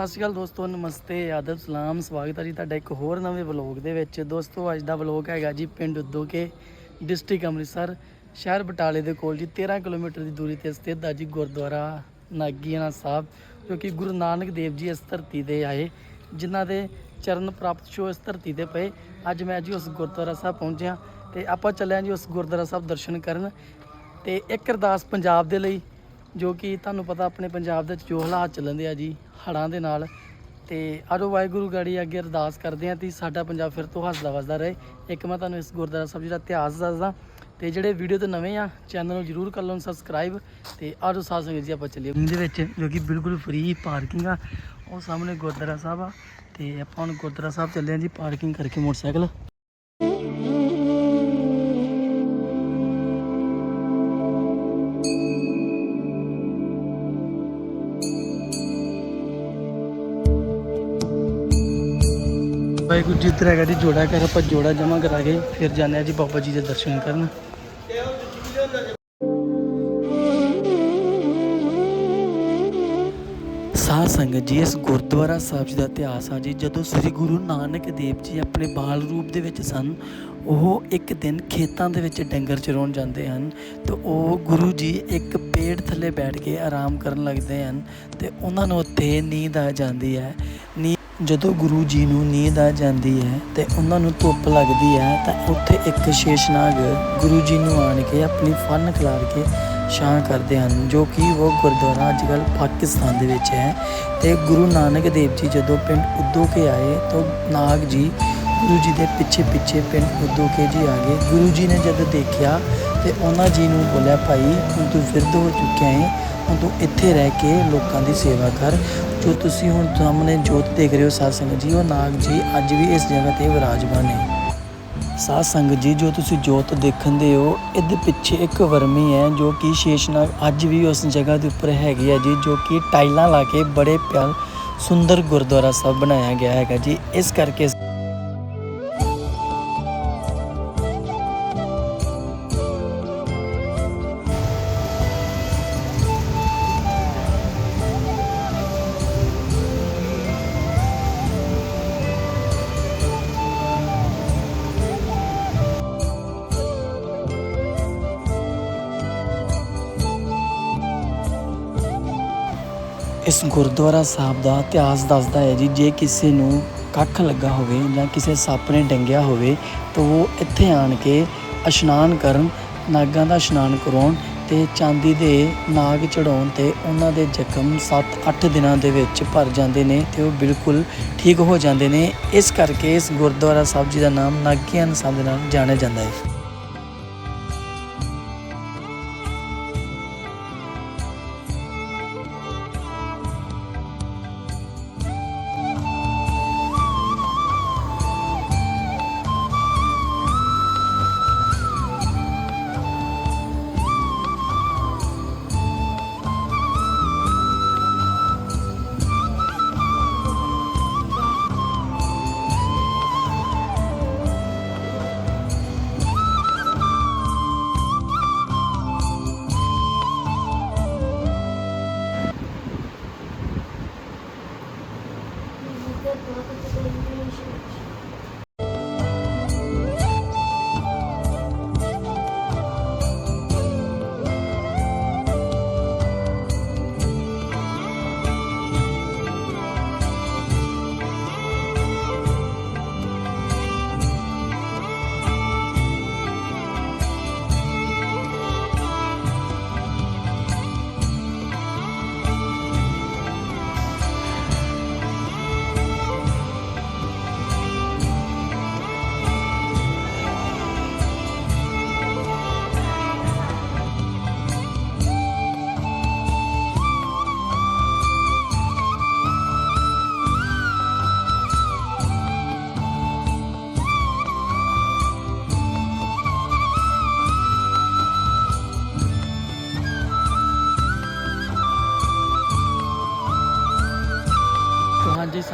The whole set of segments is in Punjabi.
ਸਤਿ ਸ਼੍ਰੀ ਅਕਾਲ ਦੋਸਤੋ, ਨਮਸਤੇ, ਆਦਬ, ਸਲਾਮ, ਸਵਾਗਤ ਹੈ ਜੀ ਤੁਹਾਡਾ ਇੱਕ ਹੋਰ ਨਵੇਂ ਵਲੌਗ ਦੇ ਵਿੱਚ। ਦੋਸਤੋ, ਅੱਜ ਦਾ ਵਲੌਗ ਹੈਗਾ ਜੀ ਪਿੰਡ ਉਦੋਕੇ ਡਿਸਟ੍ਰਿਕਟ ਅੰਮ੍ਰਿਤਸਰ, ਸ਼ਹਿਰ ਬਟਾਲੇ ਦੇ ਕੋਲ ਜੀ 13 ਕਿਲੋਮੀਟਰ ਦੀ ਦੂਰੀ ਤੇ ਸਥਿਤ ਹੈ ਜੀ ਗੁਰਦੁਆਰਾ ਨਾਗੀਆਣਾ ਸਾਹਿਬ, ਜੋ ਕਿ ਗੁਰੂ ਨਾਨਕ ਦੇਵ ਜੀ ਇਸ ਧਰਤੀ ਤੇ ਆਏ, ਜਿਨ੍ਹਾਂ ਦੇ ਚਰਨ ਪ੍ਰਾਪਤ ਸ਼ੋ ਇਸ ਧਰਤੀ ਤੇ ਪਏ। ਅੱਜ ਮੈਂ ਜੀ ਉਸ ਗੁਰਦੁਆਰਾ ਸਾਹਿਬ ਪਹੁੰਚਿਆ ਤੇ ਆਪਾਂ ਚੱਲਿਆ ਜੀ ਉਸ ਗੁਰਦੁਆਰਾ ਸਾਹਿਬ ਦਰਸ਼ਨ ਕਰਨ ਤੇ ਇੱਕ ਅਰਦਾਸ ਪੰਜਾਬ ਦੇ ਲਈ ਜੋ ਕਿ ਤੁਹਾਨੂੰ ਪਤਾ ਆਪਣੇ ਪੰਜਾਬ ਦੇ ਵਿੱਚ ਜੋ ਹਾਲਾਤ ਚੱਲਦੇ ਆ ਜੀ, ਹੜ੍ਹਾਂ ਦੇ ਨਾਲ। ਤੇ ਆਜੋ ਵਾਹਿਗੁਰੂ ਗਾੜੀ ਅੱਗੇ ਅਰਦਾਸ ਕਰਦੇ ਆ ਕਿ ਸਾਡਾ ਪੰਜਾਬ ਫਿਰ ਤੋਂ ਹੱਸਦਾ ਵਸਦਾ ਰਹੇ। ਇੱਕ ਮੈਂ ਤੁਹਾਨੂੰ ਇਸ ਗੁਰਦੁਆਰਾ ਸਾਹਿਬ ਜੀ ਦਾ ਇਤਿਹਾਸ ਦੱਸਦਾ। ਤੇ ਜਿਹੜੇ ਵੀਡੀਓ ਤੇ ਨਵੇਂ ਆ, ਚੈਨਲ ਨੂੰ ਜਰੂਰ ਕਰ ਲਓ ਸਬਸਕ੍ਰਾਈਬ ਤੇ ਆਜੋ ਸਾਧ ਸੰਗਤ ਜੀ, ਆਪਾਂ ਚੱਲੀਏ। ਦੇ ਵਿੱਚ ਜੋ ਕਿ ਬਿਲਕੁਲ ਫ੍ਰੀ ਪਾਰਕਿੰਗ ਆ, ਉਹ ਸਾਹਮਣੇ ਗੁਰਦੁਆਰਾ ਸਾਹਿਬ ਆ। ਤੇ ਆਪਾਂ ਹੁਣ ਗੁਰਦੁਆਰਾ ਸਾਹਿਬ ਚੱਲੇ ਆ ਜੀ ਪਾਰਕਿੰਗ ਕਰਕੇ ਮੋਟਰਸਾਈਕਲ। ਵਾਹਿਗੁਰੂ ਜੀ ਇੱਧਰ ਹੈਗਾ ਜੀ, ਜੋੜਾ ਕਰ, ਆਪਾਂ ਜੋੜਾ ਜਮਾ ਕਰਾ ਕੇ ਫਿਰ ਜਾਂਦੇ ਆ ਜੀ ਬਾਬਾ ਜੀ ਦੇ ਦਰਸ਼ਨ ਕਰਨ। ਸਾਧ ਸੰਗਤ ਜੀ, ਇਸ ਗੁਰਦੁਆਰਾ ਸਾਹਿਬ ਜੀ ਦਾ ਇਤਿਹਾਸ ਆ ਜੀ, ਜਦੋਂ ਸ੍ਰੀ ਗੁਰੂ ਨਾਨਕ ਦੇਵ ਜੀ ਆਪਣੇ ਬਾਲ ਰੂਪ ਦੇ ਵਿੱਚ ਸਨ, ਉਹ ਇੱਕ ਦਿਨ ਖੇਤਾਂ ਦੇ ਵਿੱਚ ਡੰਗਰ ਚਰਾਉਣ ਜਾਂਦੇ ਹਨ ਤੇ ਉਹ ਗੁਰੂ ਜੀ ਇੱਕ ਪੇੜ ਥੱਲੇ ਬੈਠ ਕੇ ਆਰਾਮ ਕਰਨ ਲੱਗਦੇ ਹਨ ਤੇ ਉਹਨਾਂ ਨੂੰ ਉੱਥੇ ਨੀਂਦ ਆ ਜਾਂਦੀ ਹੈ। ਨੀ ਜਦੋਂ ਗੁਰੂ ਜੀ ਨੂੰ ਨੀਂਦ ਆ ਜਾਂਦੀ ਹੈ ਤੇ ਉਹਨਾਂ ਨੂੰ ਧੁੱਪ ਲੱਗਦੀ ਹੈ, ਤਾਂ ਉੱਥੇ ਇੱਕ ਸ਼ੇਸ਼ਨਾਗ ਗੁਰੂ ਜੀ ਨੂੰ ਆਣ ਕੇ ਆਪਣੀ ਫਨ ਖਿਲਾਰ ਕੇ ਛਾਂ ਕਰਦੇ ਹਨ, ਜੋ ਕਿ ਉਹ ਗੁਰਦੁਆਰਾ ਅੱਜ ਕੱਲ੍ਹ ਪਾਕਿਸਤਾਨ ਦੇ ਵਿੱਚ ਹੈ। ਤੇ ਗੁਰੂ ਨਾਨਕ ਦੇਵ ਜੀ ਜਦੋਂ ਪਿੰਡ ਉਦੋਂ ਕੇ ਆਏ, ਤਾਂ ਨਾਗ ਜੀ ਗੁਰੂ ਜੀ ਦੇ ਪਿੱਛੇ ਪਿੱਛੇ ਪਿੰਡ ਉਦੋਂ ਕੇ ਜੀ ਆ ਗਏ। ਗੁਰੂ ਜੀ ਨੇ ਜਦੋਂ ਦੇਖਿਆ ਤੇ ਉਹਨਾਂ ਜੀ ਨੂੰ ਬੋਲਿਆ, ਭਾਈ, ਹੁਣ ਤੂੰ ਫਿਰਦ ਹੋ ਚੁੱਕਿਆ ਹੈ ਹੁਣ ਤੂੰ ਇੱਥੇ ਰਹਿ ਕੇ ਲੋਕਾਂ ਦੀ ਸੇਵਾ ਕਰ। ਜੋ ਤੁਸੀਂ ਹੁਣ ਸਾਹਮਣੇ ਜੋਤ ਦੇਖ ਰਹੇ ਹੋ, ਸਾਧ ਸੰਗਤ ਜੀ, ਉਹ ਨਾਗ ਜੀ ਅੱਜ ਵੀ ਇਸ ਜਗ੍ਹਾ ਤੇ ਵਿਰਾਜਮਾਨ ਹੈ ਸਾਧ ਸੰਗਤ ਜੀ, ਜੋ ਤੁਸੀਂ ਜੋਤ ਦੇਖਣ ਦੇ ਹੋ, ਇਹਦੇ ਪਿੱਛੇ ਇੱਕ ਵਰਮੀ ਹੈ, ਜੋ ਕਿ ਸ਼ੇਸ਼ਨਾਗ ਅੱਜ ਵੀ ਉਸ ਜਗ੍ਹਾ ਦੇ ਉੱਪਰ ਹੈਗੀ ਹੈ ਜੀ, ਜੋ ਕਿ ਟਾਈਲਾਂ ਲਾ ਕੇ ਬੜੇ ਪਿਆਰ, ਸੁੰਦਰ ਗੁਰਦੁਆਰਾ ਸਾਹਿਬ ਬਣਾਇਆ ਗਿਆ ਹੈਗਾ ਜੀ। ਇਸ ਕਰਕੇ ਇਸ ਗੁਰਦੁਆਰਾ ਸਾਹਿਬ ਦਾ ਇਤਿਹਾਸ ਦੱਸਦਾ ਹੈ ਜੀ, ਜੇ ਕਿਸੇ ਨੂੰ ਕੱਖ ਲੱਗਾ ਹੋਵੇ ਜਾਂ ਕਿਸੇ ਸੱਪ ਨੇ ਡੰਗਿਆ ਹੋਵੇ ਤਾਂ ਉਹ ਇੱਥੇ ਆਣ ਕੇ ਇਸ਼ਨਾਨ ਕਰਨ, ਨਾਗਾਂ ਦਾ ਇਸ਼ਨਾਨ ਕਰਾਉਣ ਤੇ ਚਾਂਦੀ ਦੇ ਨਾਗ ਚੜਾਉਣ ਤੇ ਉਹਨਾਂ ਦੇ ਜ਼ਖਮ 7-8 ਦਿਨਾਂ ਦੇ ਵਿੱਚ ਭਰ ਜਾਂਦੇ ਨੇ ਤੇ ਉਹ ਬਿਲਕੁਲ ਠੀਕ ਹੋ ਜਾਂਦੇ ਨੇ। ਇਸ ਕਰਕੇ ਇਸ ਗੁਰਦੁਆਰਾ ਸਾਹਿਬ ਜੀ ਦਾ ਨਾਮ ਨਾਗਿਆਨ ਸਾਹਿਬ ਦੇ ਨਾਲ ਜਾਣਿਆ ਜਾਂਦਾ ਹੈ।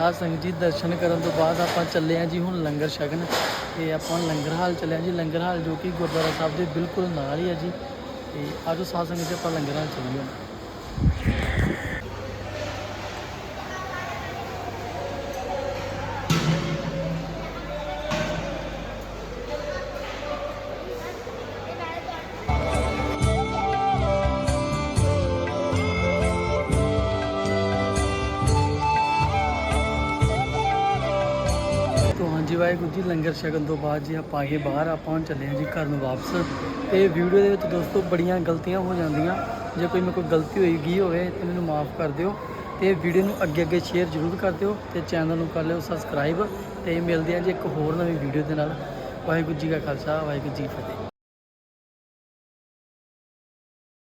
ਤੋ ਸੰਗਤ ਜੀ ਦਰਸ਼ਨ ਕਰਨ ਤੋਂ ਬਾਅਦ ਆਪਾਂ ਚੱਲੇ ਹਾਂ ਜੀ ਹੁਣ ਲੰਗਰ ਛਕਣ ਤੇ ਆਪਾਂ ਲੰਗਰ ਹਾਲ ਚੱਲੇ ਹਾਂ ਜੀ। ਲੰਗਰ ਹਾਲ ਜੋ ਕਿ ਗੁਰਦੁਆਰਾ ਸਾਹਿਬ ਦੇ ਬਿਲਕੁਲ ਨਾਲ ਹੀ ਹੈ ਜੀ। ਤੇ ਆਜੋ ਸਾਧ ਸੰਗਤ ਜੀ ਆਪਾਂ ਲੰਗਰ ਹਾਲ ਚੱਲੀਏ ਵਾਹਿਗੁਰੂ ਜੀ, ਲੰਗਰ ਛਕਣ ਤੋਂ ਬਾਅਦ ਜੀ ਆਪਾਂ ਆਏ ਬਾਹਰ, ਆਪਾਂ ਹੁਣ ਚੱਲੇ ਹਾਂ ਜੀ ਘਰ ਨੂੰ ਵਾਪਸ। ਤੇ ਵੀਡੀਓ ਦੇ ਵਿੱਚ ਦੋਸਤੋ ਬੜੀਆਂ ਗਲਤੀਆਂ ਹੋ ਜਾਂਦੀਆਂ। ਜੇ ਕੋਈ ਮੇਰੇ ਕੋਲ ਗਲਤੀ ਹੋਈ ਗਈ ਹੋਵੇ, ਤੇ ਮੈਨੂੰ ਮਾਫ ਕਰ ਦਿਓ। ਤੇ ਵੀਡੀਓ ਨੂੰ ਅੱਗੇ ਅੱਗੇ ਸ਼ੇਅਰ ਜ਼ਰੂਰ ਕਰ ਦਿਓ ਤੇ ਚੈਨਲ ਨੂੰ ਕਰ ਲਿਓ ਸਬਸਕ੍ਰਾਈਬ ਤੇ ਮਿਲਦੇ ਹਾਂ ਜੀ ਇੱਕ ਹੋਰ ਨਵੀਂ ਵੀਡੀਓ ਦੇ ਨਾਲ। ਵਾਹਿਗੁਰੂ ਜੀ ਕਾ ਖਾਲਸਾ, ਵਾਹਿਗੁਰੂ ਜੀ ਫਤਿਹ।